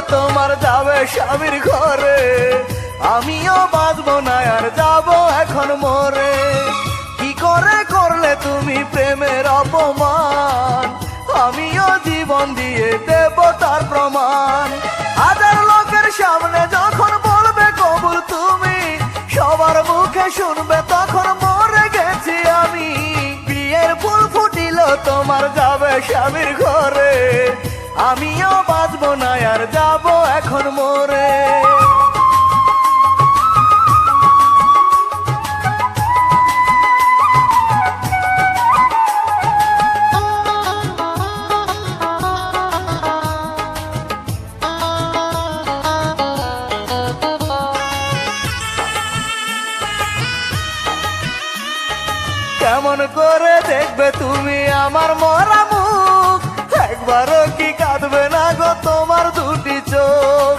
তোমার যাবে স্বামীর ঘরে। আমিও বাঁচবো না আর যাব এখন মরে। কি করে করলে তুমি প্রেমের অপমান? আমিও জীবন দিয়ে দেব তার প্রমাণ। হাজার লোকের সামনে যখন বলবে কবুল তুমি, সবার মুখে শুনবে তখন মরে গেছি আমি। বিয়ের ফুল ফুটিল, তোমার যাবে স্বামীর ঘরে। আমিও বাঁচবো না আর যাব এখন মোরে। কেমন করে দেখবে তুমি আমার মরা একবারও কি কাঁদবে না গো তোমার দুটি চোখ?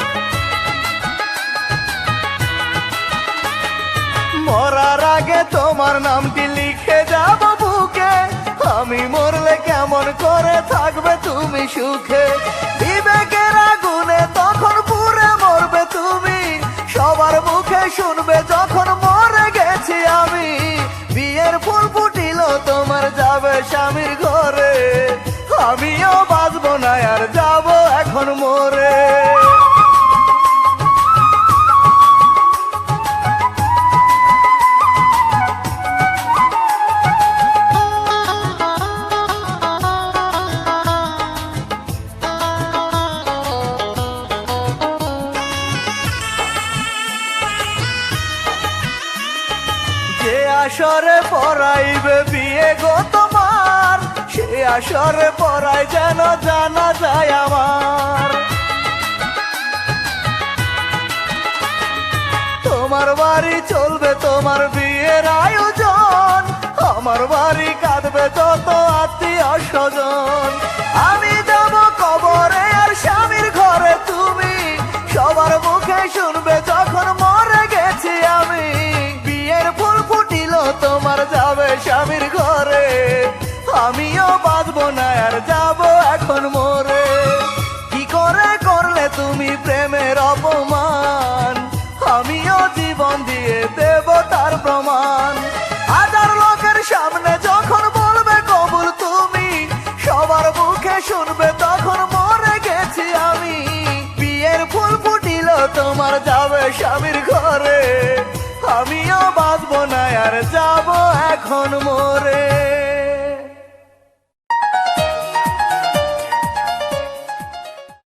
মরার আগে তোমার নামটি লিখে যাব বুকে। আমি মরলে কেমন করে থাকবে তুমি সুখে? বিবেকের আগুনে তখন পুরে মরবে তুমি। সবার মুখে শুনবে যখন মরে গেছি আমি। বিয়ের ফুল ফুটিল তোমার আমিও বাঁচবো না আর যাব এখন মোরে। আসরে পড়াইবে বিয়ে গো তোমার সে আসরে পড়াই যেন জানা যায় আমার। তোমার বাড়ি চলবে, তোমার বিয়ের আয়োজন। আমার বাড়ি কাঁদবে যত আত্মীয় স্বজন। আমি যাব কবরে আর স্বামীর ঘরে তুমি। সবার মুখে শুনবে, যখন মরে গেছি আমি। বিয়ের ফুল ফুটিল, তোমার যাবে শুনবে তখন মরে গেছি আমি। বিয়ের ফুল ফুটিল তোমার যাবে স্বামীর ঘরে। আমিও বাঁচবো না আর যাব এখন মরে।